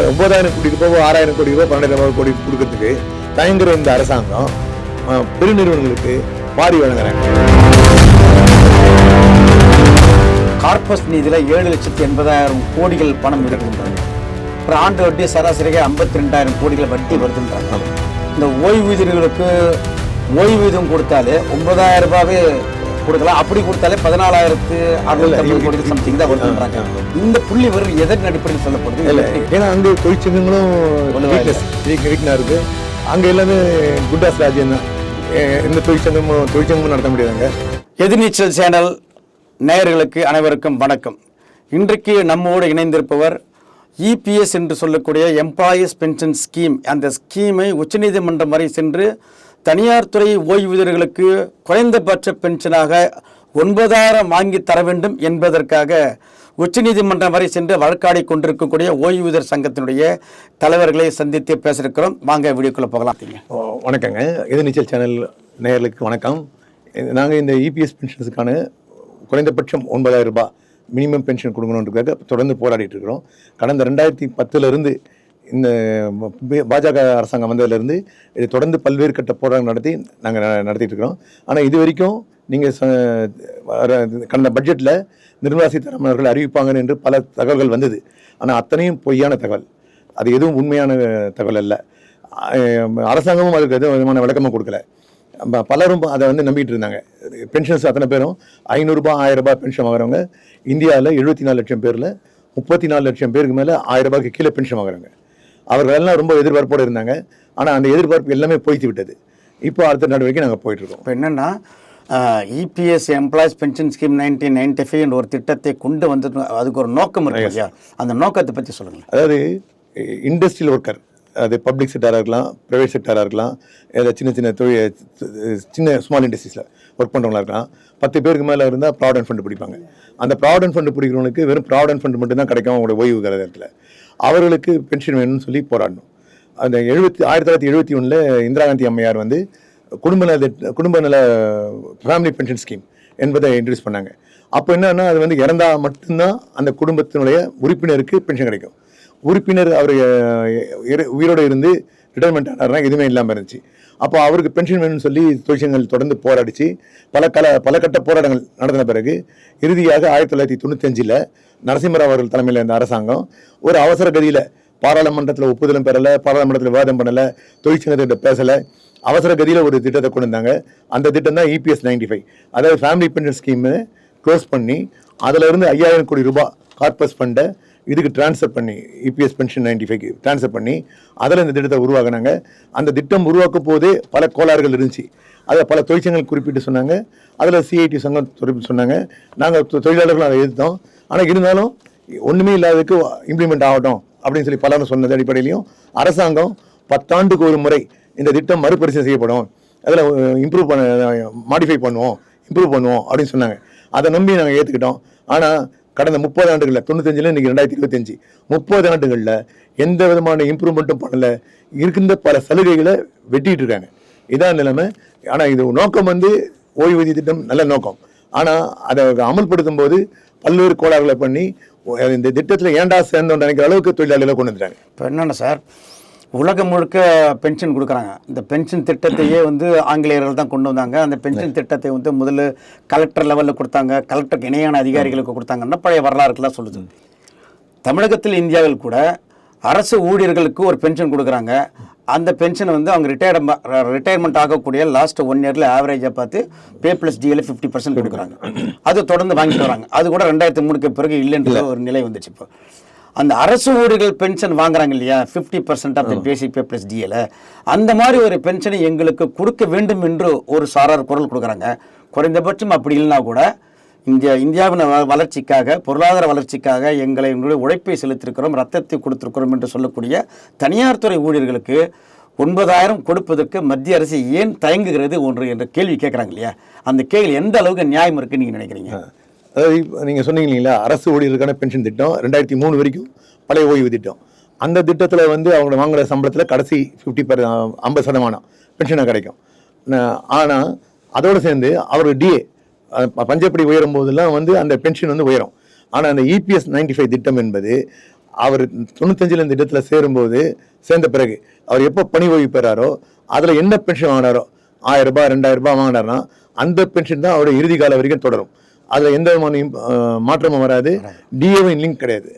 ஒன்பதாயிரம் கோடி ரூபாய் ஆறாயிரம் கோடி ரூபாய் பன்னெண்டாயிரம் கோடி கொடுக்கறதுக்கு தயங்குற இந்த அரசாங்கம் பெருநிறுவனங்களுக்கு வாரி வழங்குறாங்க. கார்பஸ் நிதியில ஏழு லட்சத்தி எண்பதாயிரம் கோடிகள் பணம் இருக்குன்றாங்க அப்புறம் ஆண்டு வட்டி சராசரியாக ஐம்பத்தி ரெண்டாயிரம் கோடிகள் வட்டி வருதுன்றாங்க. இந்த ஓய்வூதியர்களுக்கு ஓய்வூதியம் கொடுத்தாலே ஒன்பதாயிரம் ரூபாவே கொடுக்கலாம். அப்படி கொடுத்தாலே பதினாலாயிரத்து அறுநூத்தி கோடி சம்திங் தான் வருதுன்றாங்க இந்த புள்ளி விவரம் எதன் அடிப்படையில் சொல்லப்படுது? ஏன்னா அங்க தொழிற்சங்கங்களும் வலுவா இல்ல. எதிர்நீச்சல் சேனல் நேயர்களுக்கு அனைவருக்கும் வணக்கம். இன்றைக்கு நம்மோடு இணைந்திருப்பவர் இபிஎஸ் என்று சொல்லக்கூடிய எம்ப்ளாயீஸ் பென்ஷன் ஸ்கீம் அந்த ஸ்கீமை உச்சநீதிமன்றம் வரை சென்று தனியார் துறை ஓய்வூதியர்களுக்கு குறைந்தபட்ச பென்ஷனாக ஒன்பதாயிரம் வாங்கி தர வேண்டும் என்பதற்காக உச்சநீதிமன்றம் வரை சென்று வழக்காடி கொண்டிருக்கக்கூடிய ஓய்வூதியர் சங்கத்தினுடைய தலைவர்களை சந்தித்து பேசியிருக்கிறோம். வாங்க வீடியோக்குள்ளே போகலாம். ஓ, வணக்கங்க. எதிர்நீச்சல் சேனல் நேயர்களுக்கு வணக்கம். நாங்கள் இந்த இபிஎஸ் பென்ஷன்ஸுக்கான குறைந்தபட்சம் ஒன்பதாயிரம் ரூபாய் மினிமம் பென்ஷன் கொடுக்கணுன்றதுக்காக தொடர்ந்து போராடிட்டு இருக்கிறோம். கடந்த ரெண்டாயிரத்தி பத்துலேருந்து இந்த பாஜக அரசாங்கம் வந்ததுலேருந்து இது தொடர்ந்து பல்வேறு கட்ட போராட்டம் நடத்தி நாங்கள் நடத்திட்டு இருக்கிறோம் ஆனால் இது வரைக்கும் நீங்கள் கடந்த பட்ஜெட்டில் நிர்மலா சீதாராமன் அவர்கள் அறிவிப்பாங்க என்று பல தகவல்கள் வந்தது. ஆனால் அத்தனையும் பொய்யான தகவல். அது எதுவும் உண்மையான தகவல் அல்ல. அரசாங்கமும் அதுக்கு எதுவும் விதமான விளக்கமும் கொடுக்கல. பலரும் அதை வந்து நம்பிட்டு இருந்தாங்க. பென்ஷன்ஸ் அத்தனை பேரும் ஐநூறுரூபா ஆயிரம் ரூபாய் பென்ஷன் வாங்குறவங்க இந்தியாவில் எழுபத்தி நாலு லட்சம் பேரில் முப்பத்தி நாலு லட்சம் பேருக்கு மேலே ஆயிரம் ரூபாய்க்கு கீழே பென்ஷன் வாங்குறாங்க. அவர்கள் எல்லாம் ரொம்ப எதிர்பார்ப்போடு இருந்தாங்க. ஆனால் அந்த எதிர்பார்ப்பு எல்லாமே பொய்த்து விட்டது. இப்போ அடுத்த நடவடிக்கை நாங்கள் போயிட்டுருக்கோம். இப்போ என்னென்னா EPS employees pension scheme nineteen ninety five என்ற ஒரு திட்டத்தை கொண்டு வந்து அதுக்கு ஒரு நோக்கம் இருக்கு இல்லையா? அந்த நோக்கத்தை பற்றி சொல்லுங்களேன். அதாவது இண்டஸ்ட்ரியல் ஒர்க்கர் அது பப்ளிக் செக்டாராக இருக்கலாம் ப்ரைவேட் செக்டாராக இருக்கலாம் ஏதாவது சின்ன சின்ன தொழில் சின்ன ஸ்மால் இண்டஸ்ட்ரீஸில் ஒர்க் பண்ணுறவங்களா இருக்கலாம். பத்து பேருக்கு மேலே இருந்தால் ப்ராவிடன்ட் ஃபண்டு பிடிப்பாங்க. அந்த ப்ராவிடன்ட் ஃபண்டு பிடிக்கிறவங்களுக்கு வெறும் ப்ராவிடன்ட் ஃபண்டு மட்டும்தான் கிடைக்கும் அவங்களோட ஓய்வு காலத்தில் அவர்களுக்கு பென்ஷன் வேணும்னு சொல்லி போராடணும். அந்த எழுபத்தி ஆயிரத்தி தொள்ளாயிரத்தி எழுபத்தி ஒன்றில் இந்திரா காந்தி அம்மையார் வந்து குடும்ப நல குடும்ப நல ஃபேமிலி பென்ஷன் ஸ்கீம் என்பதை இன்ட்ரடியூஸ் பண்ணாங்க. அப்போ என்னன்னா அது வந்து இறந்தால் மட்டும்தான் அந்த குடும்பத்தினுடைய உறுப்பினருக்கு பென்ஷன் கிடைக்கும். உறுப்பினர் அவர் உயிரோடு இருந்து ரிட்டைர்மெண்ட் ஆனார்னா எதுவுமே இல்லாமல் இருந்துச்சு. அப்போ அவருக்கு பென்ஷன் வேணும்னு சொல்லி தொழிற்சங்கங்கள் தொடர்ந்து போராடிச்சு. பல கல பல கட்ட போராட்டங்கள் நடத்தின பிறகு இறுதியாக ஆயிரத்தி தொள்ளாயிரத்தி தொண்ணூத்தஞ்சில் நரசிம்மராவ் அவர்கள் தலைமையில் இருந்த அரசாங்கம் ஒரு அவசர கதியில் பாராளுமன்றத்தில் ஒப்புதலும் பெறலை பாராளுமன்றத்தில் விவாதம் பண்ணலை தொழிற்சங்கத்திட்ட பேசலை அவசர கதியில் ஒரு திட்டத்தை கொண்டு வந்தாங்க. அந்த திட்டம் தான் இபிஎஸ் நைன்டி ஃபைவ் அதாவது ஃபேமிலி பென்ஷன் ஸ்கீமு க்ளோஸ் பண்ணி அதிலிருந்து ஐயாயிரம் கோடி ரூபாய் கார்பஸ் ஃபண்டை இதுக்கு ட்ரான்ஸ்ஃபர் பண்ணி EPS pension ninety five transfer பண்ணி அதில் இந்த திட்டத்தை உருவாக்குனாங்க. அந்த திட்டம் உருவாக்கும் போதே பல கோளாறுகள் இருந்துச்சு. அதில் பல தொழிற்சங்கங்கள் குறிப்பிட்டு சொன்னாங்க. அதில் சிஐடி சங்கம் குறிப்பிட்டு சொன்னாங்க. நாங்கள் தொழிலாளர்களும் அதை எதிர்த்தோம் ஆனால் இருந்தாலும் ஒன்றுமே இல்லாததுக்கு இம்ப்ளிமெண்ட் ஆகட்டும் அப்படின்னு சொல்லி பலரும் சொன்னது அடிப்படையிலையும் அரசாங்கம் பத்தாண்டுக்கு ஒரு முறை இந்த திட்டம் மறுபரிசீலனை செய்யப்படும். அதில் இம்ப்ரூவ் பண்ண மாடிஃபை பண்ணுவோம் இம்ப்ரூவ் பண்ணுவோம் அப்படின்னு சொன்னாங்க. அதை நம்பி நாங்கள் ஏற்றுக்கிட்டோம் ஆனால் கடந்த முப்பது ஆண்டுகளில் தொண்ணூத்தஞ்சில் இன்னைக்கு ரெண்டாயிரத்தி இருபத்தஞ்சு. முப்பது ஆண்டுகளில் எந்த விதமான இம்ப்ரூவ்மெண்ட்டும் பண்ணல. இருக்கின்ற பல சலுகைகளை வெட்டிட்டு இருக்காங்க. இதான் நிலைமை. ஆனால் இது நோக்கம் வந்து ஓய்வூதிய திட்டம் நல்ல நோக்கம். ஆனால் அதை அமல்படுத்தும் போது பல்வேறு கோளாறுகளை பண்ணி இந்த திட்டத்தில் ஏன்டா சேர்ந்தோம் நினைக்கிற அளவுக்கு தொழிலாளிகளை கொண்டு வந்துட்டாங்க. இப்போ என்னென்ன சார்? உலகம் முழுக்க பென்ஷன் கொடுக்குறாங்க. இந்த பென்ஷன் திட்டத்தையே வந்து ஆங்கிலேயர்கள் தான் கொண்டு வந்தாங்க. அந்த பென்ஷன் திட்டத்தை வந்து முதல்ல கலெக்டர் லெவலில் கொடுத்தாங்க. கலெக்டருக்கு இணையான அதிகாரிகளுக்கு கொடுத்தாங்கன்னா பழைய வரலாறுக்கெல்லாம் சொல்லுது. தமிழகத்தில் இந்தியாவில் கூட அரசு ஊழியர்களுக்கு ஒரு பென்ஷன் கொடுக்குறாங்க. அந்த பென்ஷன் வந்து அவங்க ரிட்டையர்ட் ரிட்டையர்மெண்ட் ஆகக்கூடிய லாஸ்ட் ஒன் இயரில் ஆவரேஜாக பார்த்து pay plus DL fifty percent கொடுக்குறாங்க. அது தொடர்ந்து வாங்கிட்டு வராங்க. அது கூட ரெண்டாயிரத்தி மூணுக்கு பிறகு இல்லைன்ற ஒரு நிலை வந்துச்சு இப்போ. அந்த அரசு ஊழியர்கள் பென்ஷன் வாங்குறாங்க இல்லையா? Fifty percent of the basic pay plus DL அந்த மாதிரி ஒரு பென்ஷனை எங்களுக்கு கொடுக்க வேண்டும் என்று ஒரு சாரார் குரல் கொடுக்குறாங்க. குறைந்தபட்சம் அப்படி இல்லைனா கூட இந்தியா இந்தியாவின் வளர்ச்சிக்காக பொருளாதார வளர்ச்சிக்காக எங்களை எங்களுடைய உழைப்பை செலுத்திருக்கிறோம் ரத்தத்தை கொடுத்திருக்கிறோம் என்று சொல்லக்கூடிய தனியார் துறை ஊழியர்களுக்கு ஒன்பதாயிரம் கொடுப்பதற்கு மத்திய அரசு ஏன் தயங்குகிறது ஒன்று என்ற கேள்வி கேட்குறாங்க இல்லையா? அந்த கேள்வி எந்த அளவுக்கு நியாயம் இருக்குன்னு நீங்கள் நினைக்கிறீங்க? அதாவது நீங்கள் சொன்னீங்க இல்லைங்களா அரசு ஊழியர்களுக்கான பென்ஷன் திட்டம் ரெண்டாயிரத்தி மூணு வரைக்கும் பழைய ஓய்வு திட்டம். அந்த திட்டத்தில் வந்து அவங்க வாங்குகிற சம்பளத்தில் கடைசி ஃபிஃப்டி பர் ஐம்பது சதமானம் பென்ஷனாக கிடைக்கும். ஆனால் அதோடு சேர்ந்து அவர் டிஏ பஞ்சப்படி உயரும் போதெல்லாம் வந்து அந்த பென்ஷன் வந்து உயரும். ஆனால் அந்த இபிஎஸ் நைன்டி ஃபைவ் திட்டம் என்பது அவர் தொண்ணூத்தஞ்சில் இந்த திட்டத்தில் சேரும்போது சேர்ந்த பிறகு அவர் எப்போ பணி ஓய்வு பெறாரோ அதில் என்ன பென்ஷன் வாங்கினாரோ ஆயிரம் ரூபாய் ரெண்டாயிரம் ரூபாய் வாங்கினார்னா அந்த பென்ஷன் தான் அவருடைய இறுதி காலம் வரைக்கும் தொடரும். அதில் எந்த விதமான மாற்றமும் வராது. டிஏவின் லிங்க் கிடையாது.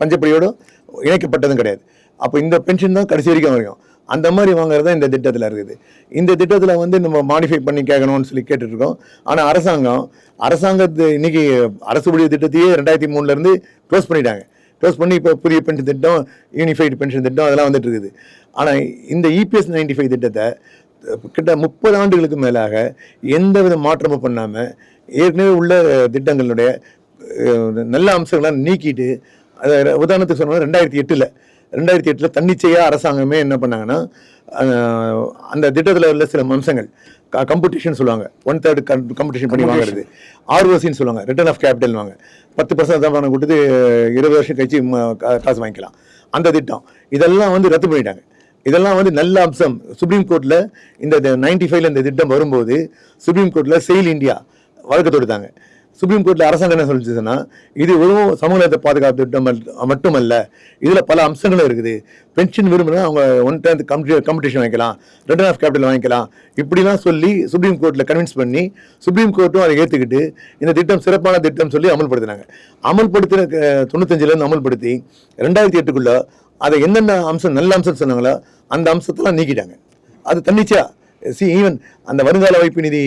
பஞ்சப்படியோட இணைக்கப்பட்டதும் கிடையாது. அப்போ இந்த பென்ஷன் தான் கடைசி வரைக்கும் வரைக்கும் அந்த மாதிரி வாங்குறது தான் இந்த திட்டத்தில் இருக்குது. இந்த திட்டத்தில் வந்து நம்ம மாடிஃபை பண்ணி கேட்கணும்னு சொல்லி கேட்டுட்டு இருக்கோம் ஆனால் அரசாங்கம் அரசாங்கத்து இன்னைக்கு அரசு ஊழியர் திட்டத்தையே ரெண்டாயிரத்தி மூணுலேருந்து க்ளோஸ் பண்ணிட்டாங்க. க்ளோஸ் பண்ணி இப்போ புதிய பென்ஷன் திட்டம் யூனிஃபைடு பென்ஷன் திட்டம் அதெல்லாம் வந்துட்டு இருக்குது ஆனால் இந்த இபிஎஸ் நைன்டி ஃபைவ் திட்டத்தை கிட்ட முப்பது ஆண்டுகளுக்கு மேலாக எந்த வித மாற்றமும் பண்ணாமல் ஏற்கனவே உள்ள திட்டங்களுடைய நல்ல அம்சங்கள்லாம் நீக்கிட்டு அதை உதாரணத்துக்கு சொன்னோம்னா ரெண்டாயிரத்தி எட்டில் ரெண்டாயிரத்தி எட்டில் தன்னிச்சையாக அரசாங்கமே என்ன பண்ணாங்கன்னா அந்த திட்டத்தில் உள்ள சில அம்சங்கள் கம்படிஷன் சொல்லுவாங்க. ஒன் தேர்ட் கம்படிஷன் பண்ணி வாங்குறது. ஆர்ஓசின்னு சொல்லுவாங்க. ரிட்டர்ன் ஆஃப் கேபிட்டல் வாங்க. பத்து பர்சன்ட் தான் பணம் கொடுத்து இருபது வருஷம் கழிச்சு கா- காசு வாங்கிக்கலாம். அந்த திட்டம். இதெல்லாம் வந்து ரத்து பண்ணிட்டாங்க. இதெல்லாம் வந்து நல்ல அம்சம். சுப்ரீம் கோர்ட்டில் இந்த நைன்டி ஃபைவ்ல இந்த திட்டம் வரும்போது சுப்ரீம் கோர்ட்டில் செயல் இந்தியா வழக்கு தொடுத்தாங்க. சுப்ரீம் கோர்ட்டில் அரசாங்கம் என்ன சொல்லிச்சுன்னா இது வெறும் சமூகத்தை பாதுகாப்பு திட்டம் மட்டுமல்ல இதில் பல அம்சங்களும் இருக்குது. பென்ஷன் விரும்பினா அவங்க ஒன் டென்த் காம்படிஷன் வாங்கிக்கலாம் ரிட்டர்ன் ஆஃப் கேபிட்டல் வாங்கிக்கலாம். இப்படிலாம் சொல்லி சுப்ரீம் கோர்ட்டில் கன்வின்ஸ் பண்ணி சுப்ரீம் கோர்ட்டும் அதை ஏற்றுக்கிட்டு இந்த திட்டம் சிறப்பான திட்டம் சொல்லி அமல்படுத்தினாங்க. அமல்படுத்தின தொண்ணூத்தஞ்சிலேருந்து அமல்படுத்தி ரெண்டாயிரத்தி எட்டுக்குள்ளே அதை என்னென்ன அம்சம் நல்ல அம்சம் சொன்னாங்களோ அந்த அம்சத்தெல்லாம் நீக்கிட்டாங்க. அது தன்னிச்சையாக சி ஈவன் அந்த வருங்கால வைப்பு நிதி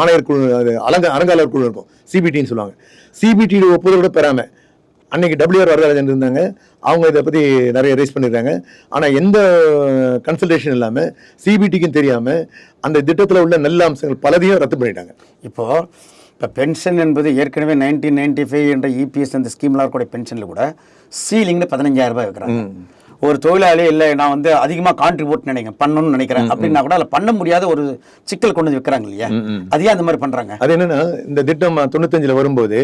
ஆணையர் குழு அது அலங்க அலங்காளர் குழு இருக்கும். சிபிடின்னு சொல்லுவாங்க. சிபிடி ஒப்புதலோட பெறாம அன்னைக்கு டபிள்யூஆர் வரதராஜன் இருந்தாங்க. அவங்க இதை பற்றி நிறைய ரைஸ் பண்ணியிருக்காங்க ஆனால் எந்த கன்சல்டேஷன் இல்லாமல் சிபிடிக்கும் தெரியாமல் அந்த திட்டத்தில் உள்ள நல்ல அம்சங்கள் பலதையும் ரத்து பண்ணிட்டாங்க. இப்போ இப்போ பென்ஷன் என்பது ஏற்கனவே நைன்டீன் நைன்டி ஃபைவ் என்ற இபிஎஸ் அந்த ஸ்கீம்லாம் இருக்கக்கூடிய பென்ஷனில் கூட சீலிங்னு பதினஞ்சாயிரம் ரூபாய் வைக்கிறாங்க. ஒரு தொழிலாளி இல்லை நான் வந்து அதிகமாக கான்ட்ரிபியூட் நினைக்கிறேன் பண்ணணும்னு நினைக்கிறேன். அப்படின்னா கூட அதில் பண்ண முடியாத ஒரு சிக்கல் கொண்டு வந்து வைக்கிறாங்க இல்லையா? அது அந்த மாதிரி பண்ணுறாங்க அது என்னன்னா இந்த திட்டம் தொண்ணூத்தஞ்சில் வரும்போது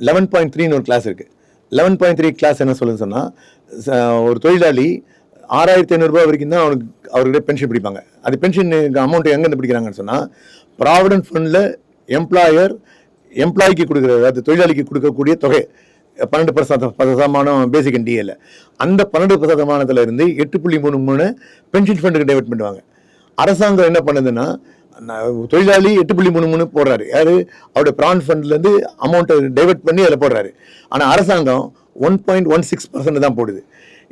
லெவன் பாயிண்ட் த்ரீன்னு ஒரு கிளாஸ் இருக்கு. லெவன் பாயிண்ட் த்ரீ கிளாஸ் என்ன சொல்லுன்னு சொன்னா ச- ஒரு தொழிலாளி ஆறாயிரத்தி ஐநூறுரூபா வரைக்கும் தான் அவனுக்கு அவர்கிட்ட பென்ஷன் பிடிப்பாங்க. அது பென்ஷன் அமௌண்ட் எங்கேருந்து பிடிக்கிறாங்கன்னு சொன்னா ப்ராவிடன்ட் ஃபண்டில் எம்ப்ளாயர் எம்ப்ளாய்க்கு கொடுக்குற அதாவது தொழிலாளிக்கு கொடுக்கக்கூடிய தொகை. பன்னெண்டு பர்சன்ட் சதமானம் பேசிக் டிஏல அந்த பன்னெண்டு சதமானத்தில் இருந்து எட்டு புள்ளி மூணு மூணு பென்ஷன் ஃபண்டுக்கு டைவெர்ட் பண்ணுவாங்க. அரசாங்கம் என்ன பண்ணுதுன்னா தொழிலாளி எட்டு புள்ளி மூணு மூணு போடுறாரு. யார்? அவருடைய ப்ரான் ஃபண்ட்லேருந்து அமௌண்ட்டை டைவெர்ட் பண்ணி அதில் போடுறாரு. ஆனால் அரசாங்கம் one point one six percent தான் போடுது.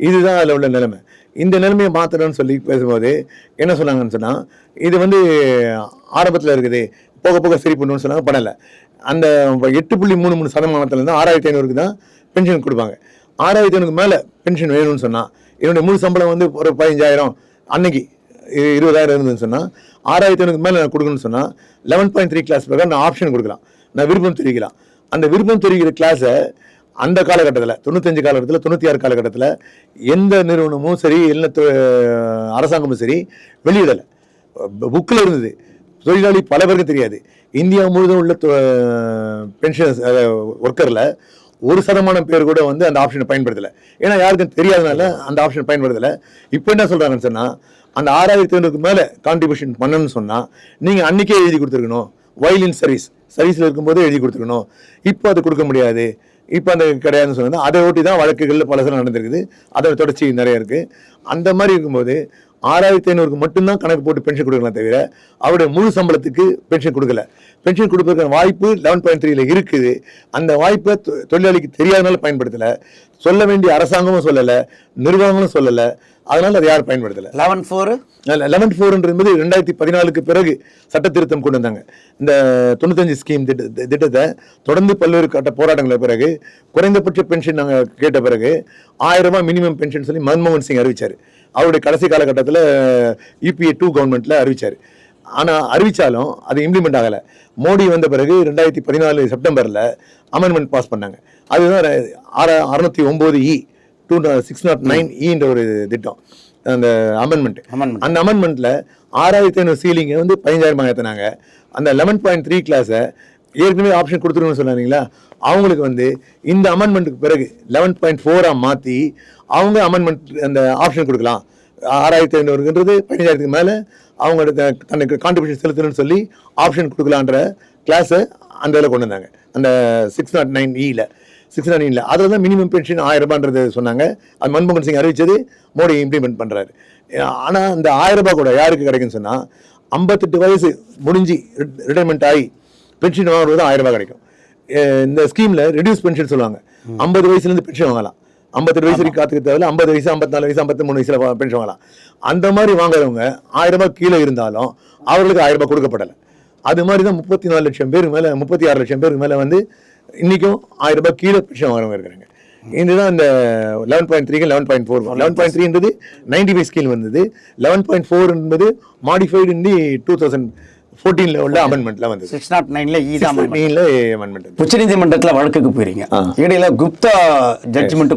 இதுதான் அதில் உள்ள நிலைமை. இந்த நிலைமையை மாற்றணும்னு சொல்லி பேசும்போது என்ன சொன்னாங்கன்னு சொன்னால் இது வந்து ஆரம்பத்தில் இருக்குது போக போக சரி பண்ணணும்னு சொன்னாங்க பண்ணலை. அந்த எட்டு புள்ளி மூணு மூணு சதமானத்துலேருந்து ஆறாயிரத்தி ஐநூறுக்கு தான் பென்ஷன் கொடுப்பாங்க. ஆறாயிரத்தி ஐநூறுக்கு மேலே பென்ஷன் வேணும்னு சொன்னால் என்னுடைய முழு சம்பளம் வந்து ஒரு பதினஞ்சாயிரம் அன்னைக்கு இருபதாயிரம் இருந்ததுன்னு சொன்னால் ஆறாயிரத்தி ஐநூறுக்கு மேலே நான் கொடுக்கணும்னு சொன்னால் லெவன் பாயிண்ட் த்ரீ கிளாஸ் பிரகாரம் நான் ஆப்ஷன் கொடுக்கலாம். நான் விருப்பம் தெரிவிக்கலாம். அந்த விருப்பம் தெரிவிக்கிற கிளாஸை அந்த காலகட்டத்தில் தொண்ணூத்தஞ்சு காலகட்டத்தில் தொண்ணூற்றி ஆறு காலகட்டத்தில் எந்த நிறுவனமும் சரி இல்லை தொ- அரசாங்கமும் சரி வெளியிடலை. புக்கில் இருந்தது. தொழிலாளி பல பேருக்கு தெரியாது. இந்தியா முழுவதும் உள்ள பென்ஷன் ஒர்க்கரில் ஒரு சதமானம் பேர் கூட வந்து அந்த ஆப்ஷனை பயன்படுத்தலை. ஏன்னா யாருக்கும் தெரியாதனால அந்த ஆப்ஷன் பயன்படுத்தலை. இப்போ என்ன சொல்கிறாங்கன்னு சொன்னால் அந்த ஆறாயிரத்தி ஐநூறுக்கு மேலே கான்ட்ரிபியூஷன் பண்ணணும்னு சொன்னால் நீங்கள் அன்றைக்கே எழுதி கொடுத்துருக்கணும். வயலின் சர்வீஸ் சர்வீஸில் இருக்கும்போது எழுதி கொடுத்துருக்கணும். இப்போ அது கொடுக்க முடியாது. இப்போ அந்த கிடையாதுன்னு சொன்னால் அதை ஒட்டி தான் வழக்குகளில் பல நடந்திருக்குது. அதோட தொடர்ச்சி நிறைய இருக்குது அந்த மாதிரி இருக்கும்போது ஆறாயிரத்தி ஐநூறுக்கு மட்டும்தான் கணக்கு போட்டு பென்ஷன் கொடுக்கலாம் தவிர அவருடைய முழு சம்பளத்துக்கு பென்ஷன் கொடுக்கல. பென்ஷன் கொடுப்பதற்கான வாய்ப்பு லெவன் பாயிண்ட் த்ரீல இருக்குது. அந்த வாய்ப்பை தொழிலாளிக்கு தெரியாதனால பயன்படுத்தலை. சொல்ல வேண்டிய அரசாங்கமும் சொல்லலை. நிர்வாகங்களும் சொல்லலை. அதனால அதை யாரும் பயன்படுத்தலை. லெவன் ஃபோரு லெவன் ஃபோர் என்பது ரெண்டாயிரத்தி பதினாலுக்கு பிறகு சட்ட திருத்தம் கொண்டு வந்தாங்க. இந்த தொண்ணூத்தஞ்சு ஸ்கீம் திட்ட திட்டத்தை தொடர்ந்து பல்வேறு கட்ட போராட்டங்களுக்கு பிறகு குறைந்தபட்ச பென்ஷன் நாங்கள் கேட்ட பிறகு ஆயிரம் ரூபாய் மினிமம் பென்ஷன் சொல்லி மன்மோகன் சிங் அறிவிச்சார். அவருடைய கடைசி காலகட்டத்தில் யூபிஏ டூ கவர்மெண்ட்டில் அறிவிச்சார். ஆனால் அறிவிச்சாலும் அது இம்ப்ளிமெண்ட் ஆகலை. மோடி வந்த பிறகு ரெண்டாயிரத்தி பதினாலு செப்டம்பரில் அமெண்ட்மெண்ட் பாஸ் பண்ணாங்க. அதுதான் ஆற அறுநூத்தி ஒம்பது E two six naught nine இன்ற ஒரு திட்டம். அந்த அமெண்ட்மெண்ட். அந்த அமெண்ட்மெண்ட்டில் ஆறாயிரத்தி ஐநூறு சீலிங்கை வந்து பதினஞ்சாயிரம் ஏற்றினாங்க அந்த லெவன் பாயிண்ட் த்ரீ கிளாஸை ஏற்கனவே ஆப்ஷன் கொடுத்துருன்னு சொன்னாங்களா அவங்களுக்கு வந்து இந்த அமெண்ட்மெண்ட்டுக்கு பிறகு லெவன் பாயிண்ட் ஃபோராக மாற்றி அவங்க அமெண்ட்மெண்ட் அந்த ஆப்ஷன் கொடுக்கலாம். ஆறாயிரத்தி ஐநூறுன்றது பதினஞ்சாயிரத்துக்கு மேலே அவங்களோட த- தனக்கு கான்ட்ரிபியூஷன் செலுத்தணும்னு சொல்லி ஆப்ஷன் கொடுக்கலான்ற கிளாஸை அந்த இதில் கொண்டு வந்தாங்க. அந்த சிக்ஸ் நாட் நைன் இயில் சிக்ஸ் நாட் நைன்ல அதில் தான் மினிமம் பென்ஷன் ஆயிரம் ரூபான்றது சொன்னாங்க. அது மன்மோகன் சிங் அறிவிச்சது. மோடி இம்ப்ளிமெண்ட் பண்ணுறாரு ஆனால் அந்த ஆயிரம் ரூபாய் கூட யாருக்கு கிடைக்குன்னு சொன்னால் ஐம்பத்தெட்டு வயசு முடிஞ்சு ரிட்டைர்மெண்ட் ஆகி பென்ஷன் வாங்குறது ஆயிரம் ரூபாய் கிடைக்கும். இந்த ஸ்கீமில் ரெடியூஸ் பென்ஷன் சொல்லுவாங்க. ஐம்பது வயசுலேருந்து பென்ஷன் வாங்கலாம். ஐம்பத்தெட்டு வயசு வரைக்கும் காத்துக்க தேவையில்ல ஐம்பது வயசு ஐம்பத்தாலு வயசு ஐம்பத்தி மூணு வயசுல பென்ஷன் வாங்கலாம். அந்த மாதிரி வாங்குறவங்க ஆயிரம் ரூபாய் கீழே இருந்தாலும் அவர்களுக்கு ஆயிரம் ரூபாய் கொடுக்கப்படலை. அது மாதிரி தான் முப்பத்தி நாலு லட்சம் பேருக்கு மேலே முப்பத்தி ஆறு லட்சம் பேருக்கு மேலே வந்து இன்றைக்கும் ஆயிரம் ரூபாய் கீழே பென்ஷன் வாங்குறவங்க இருக்கிறாங்க. இதுதான் இந்த லெவன் பாயிண்ட் த்ரீக்கு eleven point four eleven point த்ரீன்றது ninety five ஸ்கீல் வந்தது. லெவன் பாயிண்ட் ஃபோர் என்பது மாடிஃபைடு டூ தௌசண்ட் ஃபோர்டீனில் உள்ள அமெண்ட்மெண்ட்டில் வந்தது. சிக்ஸ் நாட் நைன்ல ஈதான் நீல அமெண்ட்மெண்ட் உச்சநீதிமன்றத்தில் வழக்குக்கு போயிருங்க. இடையில குப்தா ஜட்ஜ்மெண்ட்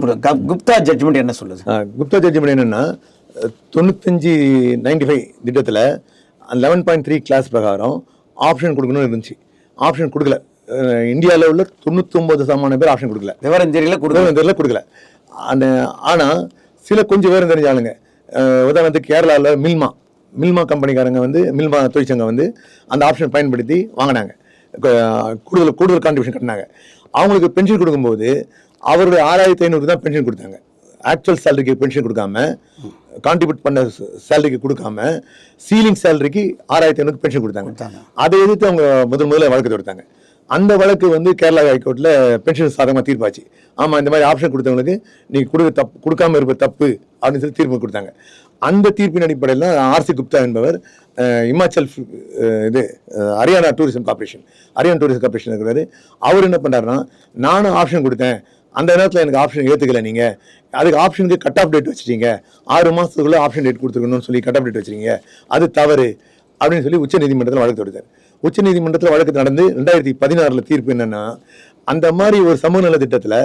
குப்தா ஜட்ஜ்மெண்ட் என்ன சொல்லுது? குப்தா ஜட்ஜ்மெண்ட் என்னன்னா தொண்ணூத்தஞ்சு நைன்டி ஃபைவ் திட்டத்தில் லெவன் பாயிண்ட் த்ரீ கிளாஸ் பிரகாரம் ஆப்ஷன் கொடுக்கணும்னு இருந்துச்சு. ஆப்ஷன் கொடுக்கல. இந்தியாவில் உள்ள தொண்ணூத்தொம்பது சமான பேர் ஆப்ஷன் கொடுக்கல. விவரம் தெரியல கொடுக்க விவரம் தெரியல கொடுக்கல. அந்த ஆனால் சில கொஞ்சம் விவரம் தெரிஞ்ச ஆளுங்க. அஹ், உதாரணத்துக்கு கேரளாவில் மில்மா. மில்மா கம்பெனிக்காரங்க வந்து மில்மா தொழிற்சங்கம் வந்து அந்த ஆப்ஷன் பயன்படுத்தி வாங்கினாங்க. கூடுதல் கூடுதல் கான்ட்ரிபியூஷன் கட்டினாங்க. அவங்களுக்கு பென்ஷன் கொடுக்கும்போது அவருடைய ஆறாயிரத்தி ஐநூறு தான் பென்ஷன் கொடுத்தாங்க. ஆக்சுவல் சேலரிக்கு பென்ஷன் கொடுக்காம கான்ட்ரிபியூட் பண்ண சேலரிக்கு கொடுக்காம சீலிங் சேலரிக்கு ஆறாயிரத்தி ஐநூறு பென்ஷன் கொடுத்தாங்க. அதை எதிர்த்து அவங்க முதல் முதல்ல வழக்கு தொடுத்தாங்க. அந்த வழக்கு வந்து கேரளா ஹைகோர்ட்டில் பென்ஷன் சாதகமாக தீர்ப்பாச்சு. ஆமாம் இந்த மாதிரி ஆப்ஷன் கொடுத்தவங்களுக்கு நீ கொடுக்க தப்பு கொடுக்காம இருப்ப தப்பு அப்படின்னு சொல்லி தீர்ப்பு கொடுத்தாங்க. அந்த தீர்ப்பின் அடிப்படையில் ஆர்சி குப்தா என்பவர் இமாச்சல் இது Haryana tourism corporation Haryana tourism corporation இருக்கிறாரு. அவர் என்ன பண்ணுறாருன்னா நானும் ஆப்ஷன் கொடுத்தேன். அந்த நேரத்தில் எனக்கு ஆப்ஷன் ஏற்றுக்கல நீங்கள் அதுக்கு ஆப்ஷனுக்கு கட் ஆஃப் டேட் வச்சிட்டீங்க. ஆறு மாதத்துக்குள்ளே ஆப்ஷன் டேட் கொடுத்துருக்கணும்னு சொல்லி கட் ஆஃப் டேட் வச்சிருக்கீங்க அது தவறு. அப்படின்னு சொல்லி உச்ச நீதிமன்றத்தில் வழக்கு தொடுத்தார். உச்ச நீதிமன்றத்தில் வழக்கு நடந்து ரெண்டாயிரத்தி பதினாறில் தீர்ப்பு என்னென்னா அந்த மாதிரி ஒரு சமூக நல திட்டத்தில்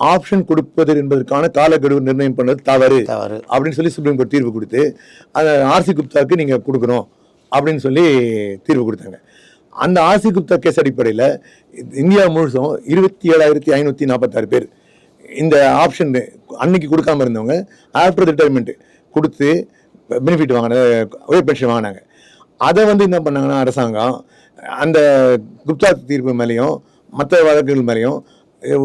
ஆப்ஷன் கொடுப்பது என்பதற்கான காலக்கெடு நிர்ணயம் பண்ணது தவறு. தவறு. அப்படின்னு சொல்லி சுப்ரீம் கோர்ட் தீர்ப்பு கொடுத்து அதை ஆர்சி குப்தாக்கு நீங்கள் கொடுக்கணும் அப்படின்னு சொல்லி தீர்ப்பு கொடுத்தாங்க. அந்த ஆர்சி குப்தா கேஸ் அடிப்படையில் இந்தியா முழுசும் இருபத்தி ஏழாயிரத்தி ஐநூற்றி நாற்பத்தாறு பேர் இந்த ஆப்ஷன் அன்னைக்கு கொடுக்காம இருந்தவங்க ஆஃப்டர் ரிட்டைர்மெண்ட் கொடுத்து பெனிஃபிட் வாங்கின ஒரே பென்ஷன் வாங்கினாங்க. அதை வந்து என்ன பண்ணாங்கன்னா அரசாங்கம் அந்த குப்தா தீர்ப்பு மேலேயும் மற்ற வழக்குகள் மேலேயும்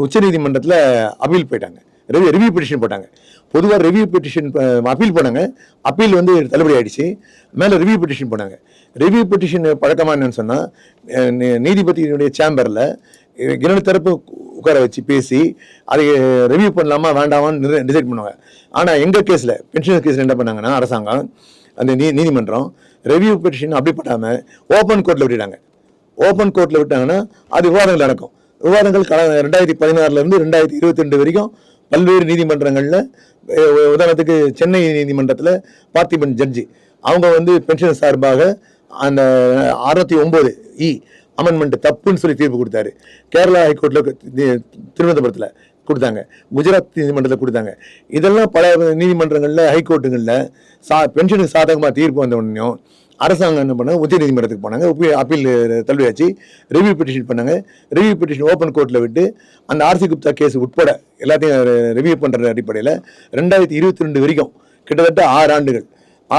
உச்சநீதிமன்றத்தில் அப்பீல் போயிட்டாங்க. ரிவ்யூ ரிவ்யூ பெட்டிஷன் போட்டாங்க. பொதுவாக ரிவ்யூ பெட்டிஷன் அப்பீல் போனாங்க. அப்பீல் வந்து தள்ளுபடி ஆகிடுச்சு மேலே ரிவ்யூ பெட்டிஷன் போனாங்க. ரிவ்யூ பெட்டிஷன் பழக்கமாக என்னன்னு சொன்னால் நீதிபதியினுடைய சேம்பரில் இரண்டு தரப்பு உட்கார வச்சு பேசி அதை ரிவ்யூ பண்ணலாமா வேண்டாமான்னு டிசைட் பண்ணுவாங்க. ஆனால் எங்கள் கேஸில் பென்ஷன் கேஸில் என்ன பண்ணாங்கன்னா அரசாங்கம் அந்த நீ நீதிமன்றம் ரிவ்யூ பெட்டிஷன் அப்படி பண்ணாமல் ஓப்பன் கோர்ட்டில் விட்டுட்டாங்க. ஓப்பன் கோர்ட்டில் விட்டாங்கன்னா அது விவாதங்கள் நடக்கும். விவாதங்கள் கல ரெண்டாயிரத்தி பதினாறுலேருந்து ரெண்டாயிரத்தி இருபத்தி ரெண்டு வரைக்கும் பல்வேறு நீதிமன்றங்களில் உதாரணத்துக்கு சென்னை நீதிமன்றத்தில் பார்த்திபன் ஜட்ஜி அவங்க வந்து பென்ஷன் சார்பாக அந்த அறுபத்தி ஒம்பது இ அமெண்ட்மெண்ட் தப்புன்னு சொல்லி தீர்ப்பு கொடுத்தாரு. கேரளா ஹைகோர்ட்டில் திருவனந்தபுரத்தில் கொடுத்தாங்க. குஜராத் நீதிமன்றத்தில் கொடுத்தாங்க. இதெல்லாம் பல நீதிமன்றங்களில் ஹைகோர்ட்டுங்களில் சா பென்ஷனுக்கு சாதகமாக தீர்ப்பு வந்த உடனேயும் அரசாங்கம் என்ன பண்ணாங்க? உச்சநீதிமன்றத்துக்கு போனாங்க. அப்பீல் தள்ளுபடியாச்சு ரிவ்யூ பெட்டிஷன் பண்ணாங்க. ரிவ்யூ பெட்டிஷன் ஓப்பன் கோர்ட்டில் விட்டு அந்த ஆர்சி குப்தா கேஸ் உட்பட எல்லாத்தையும் ரிவ்யூ பண்ணுற அடிப்படையில் ரெண்டாயிரத்தி இருபத்தி ரெண்டு வரைக்கும் கிட்டத்தட்ட ஆறு ஆண்டுகள்.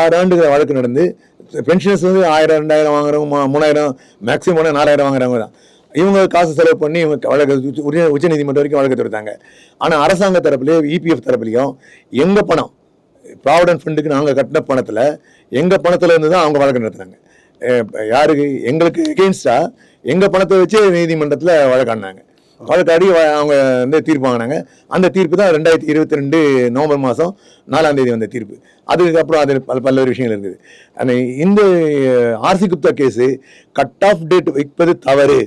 ஆறு ஆண்டுகள் வழக்கு நடந்து பென்ஷனர்ஸ் வந்து ஆயிரம் ரெண்டாயிரம் வாங்குறவங்க மூணாயிரம் மேக்ஸிமம் போனால் நாலாயிரம் வாங்குறவங்க தான். இவங்க காசு செலவு பண்ணி இவங்க வழக்கு உச்சநீதிமன்றம் வரைக்கும் வழக்கு தொடுத்தாங்க. ஆனால் அரசாங்க தரப்புலையும் இபிஎஃப் தரப்புலையும் எங்கள் பணம் ப்ராவிடன்ட் ஃபண்டுக்கு நாங்கள் கட்டின பணத்தில் எங்கள் பணத்தில் இருந்து தான் அவங்க வழக்கு நடத்துனாங்க. யாருக்கு? எங்களுக்கு எகெயின்ஸ்டாக எங்கள் பணத்தை வச்சு நீதிமன்றத்தில் வழக்காடினாங்க வழக்காடி அவங்க வந்து தீர்ப்பு வாங்கினாங்க. அந்த தீர்ப்பு தான் ரெண்டாயிரத்தி இருபத்தி ரெண்டு நவம்பர் மாதம் நாலாம் தேதி வந்த தீர்ப்பு. அதுக்கப்புறம் அது பல பல்வேறு விஷயங்கள் இருக்குது. அந்த இந்த RC Gupta case cut off date வைப்பது தவறு.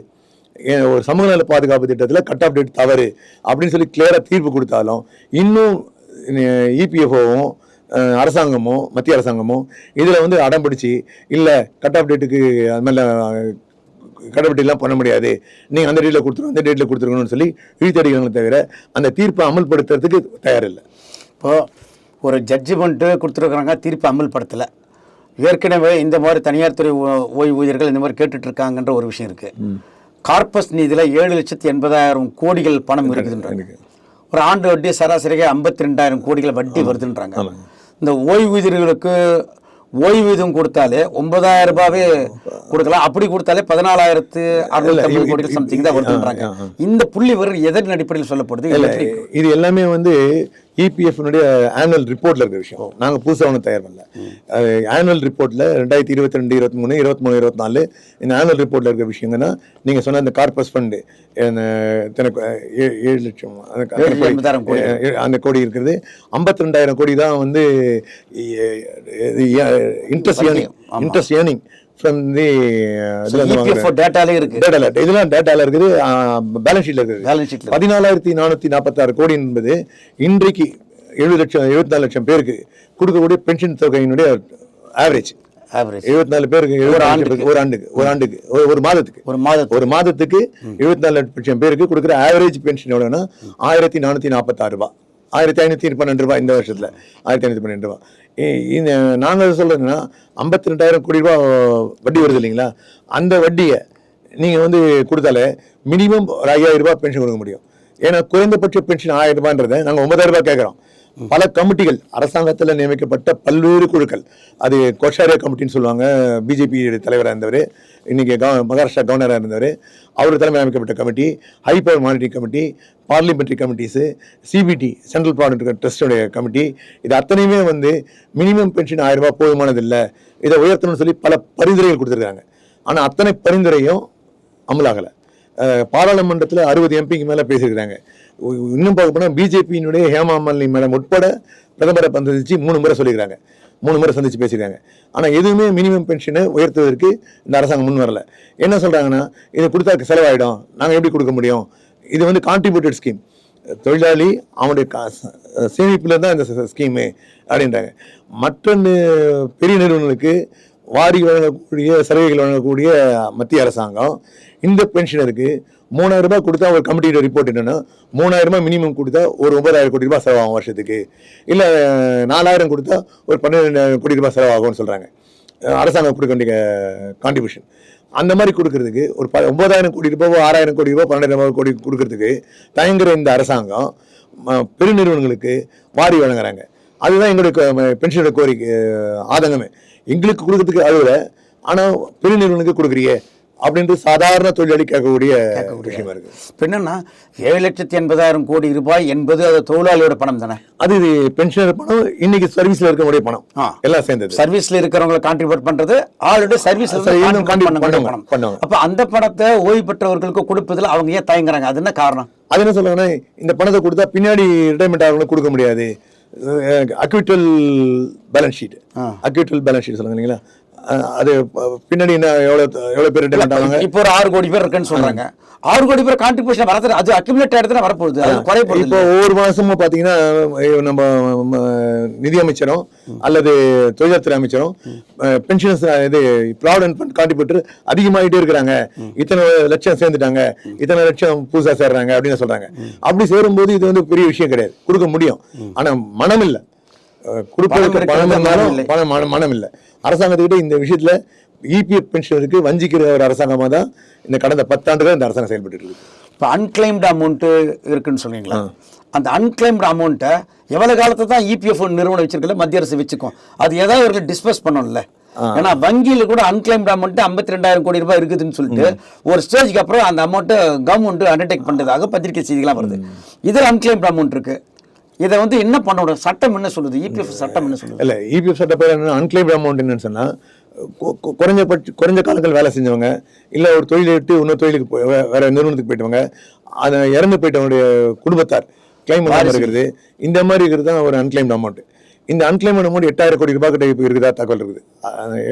ஒரு சமூக நல பாதுகாப்பு திட்டத்தில் கட் ஆஃப் டேட் தவறு. அப்படின்னு சொல்லி கிளியராக தீர்ப்பு கொடுத்தாலும் இன்னும் இபிஎஃப்ஓவும் அரசாங்கமும் மத்திய அரசாங்கமும் இதில் வந்து அடம் பிடிச்சி இல்லை கட் ஆஃப் டேட்டுக்கு அது மேலே கடைபிடிலாம் பண்ண முடியாது. நீங்கள் அந்த டேட்டில் கொடுத்துருவோம் அந்த டேட்டில் கொடுத்துருக்கணும்னு சொல்லி இழுத்தடிக்கிறாங்களே தவிர அந்த தீர்ப்பை அமல்படுத்துறதுக்கு தயாரில்லை இப்போ ஒரு ஜட்ஜ்மெண்ட்டு கொடுத்துருக்குறாங்க தீர்ப்பு அமல்படுத்தலை. ஏற்கனவே இந்த மாதிரி தனியார் துறை ஓய்வூதியர்கள் இந்த மாதிரி கேட்டுட்டு இருக்காங்கன்ற ஒரு விஷயம் இருக்கு. கார்பஸ் நிதியில் ஏழு லட்சத்தி எண்பதாயிரம் கோடிகள் பணம் இருக்குதுன்றாங்க. இருக்கு. ஒரு ஆண்டு வட்டி சராசரியாக ஐம்பத்தி ரெண்டாயிரம் கோடிகள் வட்டி வருதுன்றாங்க. இந்த ஓய்வூதியர்களுக்கு ஓய்வூதியம் கொடுத்தாலே ஒன்பதாயிரம் ரூபாவே கொடுக்கலாம். அப்படி கொடுத்தாலே பதினாலாயிரத்து அறுநூத்தி கோடி சம்திங் தான். இந்த புள்ளி விவரம் எதன் அடிப்படையில் சொல்லப்படுது? இது எல்லாமே வந்து இபிஎஃப்னுடைய ஆனுவல் ரிப்போர்ட்ல இருக்கிற விஷயம். நாங்க புதுசா ஒன்றும் தயார் பண்ணல ஆனுவல் ரிப்போர்ட்ல ரெண்டாயிரத்தி இருபத்தி ரெண்டு இருபத்தி மூணு இருபத்தி மூணு இருபத்தி நாலு இந்த ஆனுவல் ரிப்போர்ட்ல இருக்கிற விஷயங்கன்னா நீங்க சொன்ன இந்த கார்பஸ் ஃபண்டு ஏழு லட்சம் அந்த க- ஏழு ஏ- அந்த கோடி இருக்கிறது ஐம்பத்தி ரெண்டாயிரம் கோடி தான் வந்து interest earning interest earning from the டேட்டாலே இருக்கு. டேட்டால இதெல்லாம் டேட்டால இருக்குது பேலன்ஸ் ஷீட்ல இருக்குது. பேலன்ஸ் ஷீட்ல பதினாலாயிரத்தி நானூத்தி நாற்பத்தாறு கோடி என்பது இன்றைக்கு எழுபது லட்சம் எழுபத்தி நாலு லட்சம் பேருக்கு கொடுக்கக்கூடிய பென்ஷன் தொகையினுடைய ஆவரேஜ் எழுபத்தி நாலு பேருக்கு ஒரு ஆண்டுக்கு. ஒரு ஆண்டுக்கு ஒரு ஆண்டுக்கு ஒரு மாதத்துக்கு. ஒரு மாதத்துக்கு. ஒரு மாதத்துக்கு எழுபத்தி நாலு லட்சம் பேருக்கு கொடுக்குற ஆவரேஜ் பென்ஷன் எவ்வளோன்னா ஆயிரத்தி நானூற்றி நாற்பத்தாறு ரூபாய். ஆயிரத்தி ஐநூற்றி பன்னெண்டு ரூபாய் இந்த வருஷத்தில். ஆயிரத்தி ஐநூற்றி பன்னெண்டு ரூபாய். இ- இந்த நாங்கள் சொல்கிறதுன்னா ஐம்பத்தி ரெண்டாயிரம் கோடி ரூபாய் வட்டி வருது இல்லைங்களா? அந்த வட்டியை நீங்கள் வந்து கொடுத்தாலே மினிமம் ஒரு ஐயாயிரம் ரூபாய் பென்ஷன் கொடுக்க முடியும். ஏன்னா குறைந்தபட்ச பென்ஷன் ஆயிரம் ரூபான்றதை நாங்கள் ஒன்பதாயிரம் ரூபாய் கேட்குறோம். பல கமிட்டிகள் அரசாங்கத்தில் நியமிக்கப்பட்ட பல்வேறு குழுக்கள். அது கோஷாரியா கமிட்டின்னு சொல்லுவாங்க பிஜேபி தலைவராக இருந்தவர் இன்றைக்கி கவ மகாராஷ்டிரா கவர்னராக இருந்தவர் அவர் தலைமை அமைக்கப்பட்ட committee high power monetary committee parliamentary committees CBT central product ட்ரஸ்டோடைய committee இது அத்தனையுமே வந்து மினிமம் பென்ஷன் ஆயிரம் ரூபாய் போதுமானது இல்லை இதை உயர்த்தணும்னு சொல்லி பல பரிந்துரைகள் கொடுத்துருக்காங்க ஆனால் அத்தனை பரிந்துரையும் அமலாகலை. பாராளுமன்றத்தில் அறுபது எம்பிக்கு மேலே பேசியிருக்கிறாங்க. இன்னும் பார்க்க போனால் பிஜேபியினுடைய ஹேமா மாலினி மேடம் உட்பட பிரதமரை சந்திச்சு மூணு முறை சொல்லிக்கிறாங்க மூணு முறை சந்திச்சு பேசிக்கிறாங்க ஆனால் எதுவுமே மினிமம் பென்ஷனை உயர்த்துவதற்கு இந்த அரசாங்கம் முன் வரல. என்ன சொல்கிறாங்கன்னா இதை கொடுத்தா செலவாயிடும். நாங்கள் எப்படி கொடுக்க முடியும்? இது வந்து கான்ட்ரிபியூட்டட் ஸ்கீம் தொழிலாளி அவனுடைய கா- சேமிப்பில் தான் இந்த ஸ்கீமு அப்படின்றாங்க. மற்ற பெரிய நிறுவனங்களுக்கு வாரி வழங்கக்கூடிய சலுகைகள் வழங்கக்கூடிய மத்திய அரசாங்கம் இந்த பென்ஷனருக்கு மூணாயிரம் ரூபாய் கொடுத்தா ஒரு கமிட்டியோட ரிப்போர்ட் என்னன்னா மூணாயிரம் ரூபாய் மினிமம் கொடுத்தா ஒரு ஒன்பதாயிரம் கோடி ரூபாய் செலவாகும் வருஷத்துக்கு. இல்லை நாலாயிரம் கொடுத்தா ஒரு பன்னிரெண்டாயிரம் கோடி ரூபாய் செலவாகும்னு சொல்கிறாங்க அரசாங்கம் கொடுக்க வேண்டிய கான்ட்ரிபியூஷன் அந்த மாதிரி கொடுக்கறதுக்கு ஒரு ப ஒன்பதாயிரம் கோடி ரூபாய் ஆறாயிரம் கோடி ரூபாய் பன்னெண்டாயிரம் கோடி கொடுக்கறதுக்கு தயங்குற இந்த அரசாங்கம் பெருநிறுவனங்களுக்கு வாரி வழங்குறாங்க. அதுதான் எங்களுடைய பென்ஷனோட கோரிக்கை ஆதங்கமே. எங்களுக்கு கொடுக்கறதுக்கு அழுவல ஆனால் பெருநிறுவனங்களுக்கு கொடுக்குறியே அப்படின்ட்டு சாதாரண தொழிலாளி கேட்கக்கூடிய விஷயமா இருக்கு. இப்போ என்னன்னா ஏழு லட்சத்தி எண்பதாயிரம் கோடி ரூபாய் என்பது அது தொழிலாளியோட பணம் தானே? அது இது பென்ஷனர் பணம் இன்னைக்கு சர்வீஸ்ல இருக்கக்கூடிய பணம். எல்லாம் சேர்ந்தது. சர்வீஸ்ல இருக்கிறவங்களை கான்ட்ரிபியூட் பண்றது ஆல்ரெடி சர்வீஸ்ல சரி, இன்னும் கான்ட்ரிபியூட் contribute பண்ணக்கூடிய பண்ணுவாங்க, பணம். அப்ப அந்த பணத்தை ஓய்வு பெற்றவர்களுக்கு கொடுப்பதில் அவங்க ஏன் தயங்குறாங்க? அது என்ன காரணம்? அது என்ன சொல்லுவாங்கன்னா இந்த பணத்தை கொடுத்தா பின்னாடி ரிட்டைர்மெண்ட் ஆகிறவங்களுக்கு கொடுக்க முடியாது. அக்விட்டல் பேலன்ஸ் ஷீட் ஆ. அக்விட்டல் பேலன்ஸ் ஷீட் சொல்லுங்க இல்லைங்களா அது பின்னாடி என்ன எவ்வளோ எவ்வளோ பேர் ரிட்டைர்மெண்ட் ஆவாங்க இப்போ ஒரு ஆறு கோடி பேர் இருக்குன்னு சொல்றாங்க. ஆறு கோடி பேர் கான்ட்ரிபியூஷன் வரது அது அக்யூமுலேட் ஆயிடுதுன்னா வரப்போகுது அது போகுது இப்போ ஒவ்வொரு மாசமும் பாத்தீங்கன்னா அஹ் நம்ம நிதியமைச்சரும் அல்லது தொழிலாளர் அமைச்சரும் பென்ஷன்ஸ் இது ப்ராவிடன்ட் ஃபண்ட் கான்ட்ரிபியூட்டர் அதிகமாகிட்டே இருக்கிறாங்க. இத்தனை லட்சம் சேர்ந்துட்டாங்க. இத்தனை லட்சம் புதுசா சேர்றாங்க அப்படின்னு சொல்றாங்க. அப்படி சேரும்போது இது வந்து பெரிய விஷயம் கிடையாது. கொடுக்க முடியும். ஆனா மனம் இல்லை கொடுப்பதற்கு பணம் பணம் மனம் இல்லை. அரசாங்கத்துக்கிட்ட இந்த விஷயத்துல இபிஎஃப் பென்ஷனருக்கு வஞ்சிக்கிற ஒரு அரசாங்கமா தான் இந்த கடந்த பத்தாண்டுகள் இந்த அரசாங்கம் செயல்பட்டு இருக்கு. இப்போ அன்கிளைம்டு அமௌண்ட் இருக்குன்னு சொன்னீங்களா? அந்த அன்கிளைம்டு அமௌண்ட்டை எவ்வளவு காலத்தை தான் E இபிஎஃப் நிறுவனம் வச்சிருக்கல மத்திய அரசு வச்சுக்கும். அது ஏதாவது இவர்கள் டிஸ்பஸ் பண்ணணும்ல ஏன்னா வங்கியில கூட அன்கிளைம்டு அமௌண்ட் ஐம்பத்தி ரெண்டாயிரம் கோடி ரூபாய் இருக்குதுன்னு சொல்லிட்டு ஒரு ஸ்டேஜ்க்கு அப்புறம் அந்த அமௌண்ட்டை கவர்மெண்ட் அண்டர்டேக் பண்றதாக பத்திரிகை செய்திகளாக வருது. இதில் அன்கிளைம்டு அமௌண்ட் இருக்கு. இதை வந்து என்ன பண்ணணும் சட்டம் என்ன சொல்லுது? இபிஎஃப் சட்டம் என்ன சொல்லுது? இல்ல இபிஎஃப் சட்ட பேர் என்ன? அன்கிளைம்டு அமௌண்ட் என்னன்னு சொன்னா கொ- கொ- குறைஞ்சபட்ச குறைஞ்ச காலங்கள் வேலை செஞ்சவங்க இல்ல ஒரு தொழிலை விட்டு இன்னொரு தொழிலுக்கு போய் வேற நிறுவனத்துக்கு போயிட்டவங்க அதை இறந்து போயிட்டவங்களுடைய குடும்பத்தார் கிளைம் பண்ணாம இருக்கிறது இந்த மாதிரி இருக்கிறது தான் ஒரு அன்கிளைம்டு அமௌண்ட் இந்த அன்கிளைம்டு அமௌண்ட் எட்டாயிரம் கோடி ரூபாய் கிட்ட இப்போ இருக்குதா? தகவல் இருக்குது.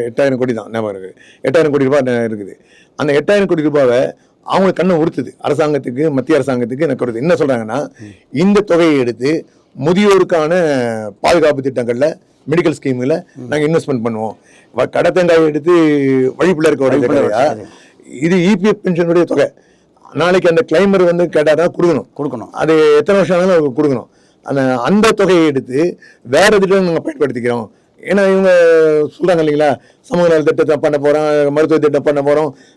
எட்டாயிரம் கோடி தான் ஞாபகம் இருக்குது எட்டாயிரம் கோடி ரூபாய் இருக்குது. அந்த எட்டாயிரம் கோடி ரூபாவை அவங்க கண்ணை உறுத்துது. அரசாங்கத்துக்கு மத்திய அரசாங்கத்துக்கு எனக்கு என்ன சொல்றாங்கன்னா இந்த தொகையை எடுத்து முதியோருக்கான பாதுகாப்பு திட்டங்கள்ல மெடிக்கல் ஸ்கீம்ல நாங்க இன்வெஸ்ட்மெண்ட் பண்ணுவோம். கடத்தங்காய் எடுத்து வழிப்புள்ள இருக்க உடைய தொகையா இது இபிஎஃப் பென்ஷனுடைய தொகை. நாளைக்கு அந்த கிளைமர் வந்து கேட்டாதான் கொடுக்கணும். கொடுக்கணும். அது எத்தனை வருஷம் ஆனாலும் கொடுக்கணும். அந்த அந்த தொகையை எடுத்து வேற திட்டம் நாங்கள் பயன்படுத்திக்கிறோம். ஏன்னா இவங்க சொல்றாங்க இல்லைங்களா? சமூக நல திட்டத்தை பண்ண போறோம் மருத்துவ திட்டம் பண்ண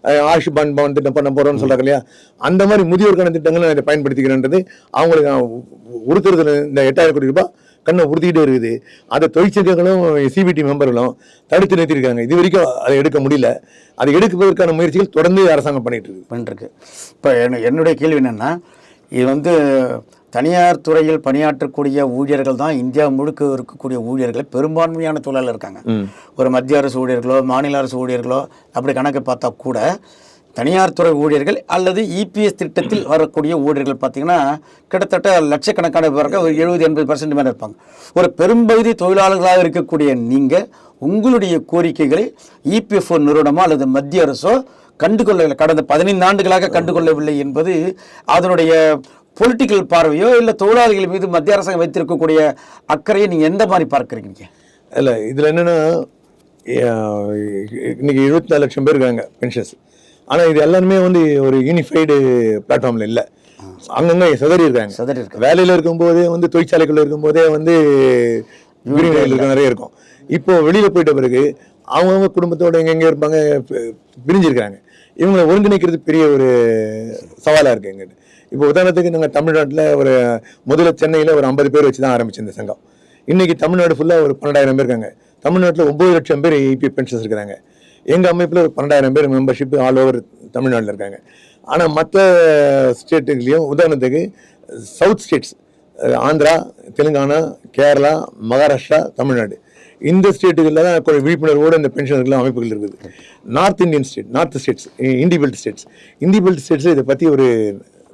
அஹ் ஆயுஷ்மான் பவன் திட்டம் பண்ண போறோம்னு சொல்றாங்க இல்லையா? அந்த மாதிரி முதியோருக்கான திட்டங்களை நான் இதை பயன்படுத்திக்கிறேன்றது அவங்களுக்கு நான் உறுத்துறது இந்த எட்டாயிரம் கோடி ரூபாய் கண்ணை உறுத்திக்கிட்டே இருக்குது. அதை தொழிற்சங்கங்களும் சிபிடி மெம்பர்களும் தடுத்து நிறுத்தியிருக்காங்க. இது வரைக்கும் அதை எடுக்க முடியல. அதை எடுப்பதற்கான முயற்சிகள் தொடர்ந்து அரசாங்கம் பண்ணிட்டு இருக்குது. பண்ணிருக்கு இப்போ என்ன என்னுடைய கேள்வி என்னென்னா இது வந்து தனியார் துறையில் பணியாற்றக்கூடிய ஊழியர்கள் தான் இந்தியா முழுக்க இருக்கக்கூடிய ஊழியர்கள். பெரும்பான்மையான தொழிலாளர் இருக்காங்க. ஒரு மத்திய அரசு ஊழியர்களோ மாநில அரசு ஊழியர்களோ அப்படி கணக்கு பார்த்தா கூட தனியார் துறை ஊழியர்கள் அல்லது இபிஎஸ் திட்டத்தில் வரக்கூடிய ஊழியர்கள் பார்த்தீங்கன்னா கிட்டத்தட்ட லட்சக்கணக்கான பேருக்கு ஒரு எழுபது எண்பது பர்சன்ட் மேலே இருப்பாங்க. ஒரு பெரும்பகுதி தொழிலாளர்களாக இருக்கக்கூடிய நீங்கள் உங்களுடைய கோரிக்கைகளை இபிஎஃப்ஓ நிறுவனமோ அல்லது மத்திய அரசோ கண்டுகொள்ளவில்லை கடந்த பதினைந்து ஆண்டுகளாக கண்டுகொள்ளவில்லை என்பது அதனுடைய பொலிட்டிக்கல் பார்வையோ இல்லை தொழிலாளிகள் மீது மத்திய அரசாங்கம் வைத்திருக்கக்கூடிய அக்கறையை நீங்கள் எந்த மாதிரி பார்க்குறீங்க இல்லை இதில் என்னென்னா இன்னைக்கு இருபத்தி நாலு லட்சம் பேர் இருக்காங்க பென்ஷன்ஸ் ஆனால் இது எல்லாருமே வந்து ஒரு யூனிஃபைடு பிளாட்ஃபார்மில் இல்லை. அங்கங்கே சிதறி இருக்காங்க. சிதறி இருக்கு. வேலையில் இருக்கும்போதே வந்து தொழிற்சாலைக்குள்ள இருக்கும்போதே வந்து இருக்க நிறைய இருக்கும். இப்போ வெளியில் போயிட்ட பிறகு அவங்கவுங்க குடும்பத்தோட எங்கெங்கே இருப்பாங்க பி- பிரிஞ்சிருக்காங்க இவங்களை ஒருங்கிணைக்கிறது பெரிய ஒரு சவாலாக இருக்குது எங்கிட்ட இப்போ உதாரணத்துக்கு நாங்கள் தமிழ்நாட்டில் ஒரு முதல்ல சென்னையில் ஒரு ஐம்பது பேர் வச்சு தான் ஆரம்பிச்சு இந்த சங்கம். இன்றைக்கி தமிழ்நாடு ஃபுல்லாக ஒரு பன்னெண்டாயிரம் பேர் இருக்காங்க. தமிழ்நாட்டில் ஒம்பது லட்சம் பேர் ஏபி பென்ஷன்ஸ் இருக்கிறாங்க. எங்கள் அமைப்பில் ஒரு பன்னெண்டாயிரம் பேர் மெம்பர்ஷிப் ஆல் ஓவர் தமிழ்நாட்டில் இருக்காங்க. ஆனால் மற்ற ஸ்டேட்டுகளையும் உதாரணத்துக்கு சவுத் ஸ்டேட்ஸ் ஆந்திரா தெலுங்கானா கேரளா மகாராஷ்டிரா தமிழ்நாடு. இந்த ஸ்டேட்டுகளில் தான் கொஞ்சம் விழிப்புணர்வோடு இந்த பென்ஷன் அமைப்புகள் இருக்குது. North Indian state north states Hindi belt states Hindi belt states ஸ்டேட்ஸில் இதை பற்றி ஒரு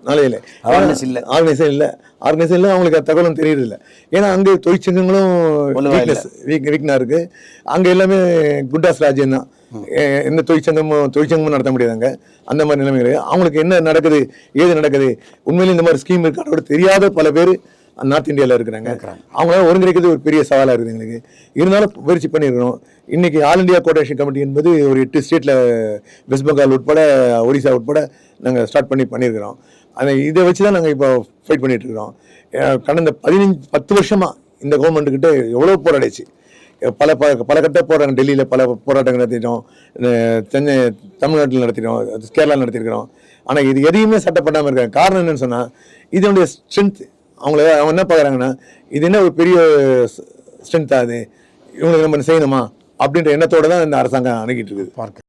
நாளையில Awareness இல்ல. ஆர்கனைசேஷன் இல்லை. ஆர்கனைசேஷன்ல அவங்களுக்கு அந்த தகவலும் தெரியறது இல்லை ஏன்னா அங்கே தொழிற்சங்கங்களும் இல்ல. வீக் வீக்னா இருக்கு. அங்கே எல்லாமே குண்டாஸ் ராஜ்யம் தான். எந்த தொழிற்சங்கமும் தொழிற்சங்கமும் நடத்த முடியாதுங்க அந்த மாதிரி நிலைமை இருக்கு. அவங்களுக்கு என்ன நடக்குது ஏது நடக்குது உண்மையிலே இந்த மாதிரி ஸ்கீம் இருக்கு அதோட தெரியாத பல பேர் நார்த் இந்தியாவில் இருக்கிறாங்க. அவங்களால ஒருங்கிணைக்கிறது ஒரு பெரிய சவாலாக இருக்குது எங்களுக்கு. இருந்தாலும் முயற்சி பண்ணியிருக்கிறோம். இன்னைக்கு ஆல் இந்தியா கோஆர்டினேஷன் கமிட்டி என்பது ஒரு எட்டு ஸ்டேட்டில் வெஸ்ட் பெங்கால் உட்பட ஒடிசா உட்பட நாங்கள் ஸ்டார்ட் பண்ணி பண்ணியிருக்கிறோம். அதை இதை வச்சு தான் நாங்கள் இப்போ ஃபைட் அஹ் கடந்த பதினஞ்சு பத்து வருஷமா இந்த கவர்மெண்ட்டுக்கிட்ட எவ்வளோ போராடிச்சு. பல ப பல கட்ட போராட்டம் டெல்லியில் பல போராட்டங்கள் நடத்திட்டோம். சென்னை தமிழ்நாட்டில் நடத்திட்டோம் கேரளா நடத்திருக்கிறோம் ஆனால் இது எதையுமே சட்டப்படாமல் இருக்காங்க காரணம் என்னன்னு சொன்னால் இதனுடைய ஸ்ட்ரென்த் அவங்கள அவங்க என்ன பார்க்குறாங்கன்னா இது என்ன ஒரு பெரிய ஸ்ட்ரென்த்தாக அது இவங்களுக்கு நம்ம செய்யணுமா? அப்படின்ற எண்ணத்தோடு தான் இந்த அரசாங்கம் அணுகிட்டு இருக்குது. பார்க்க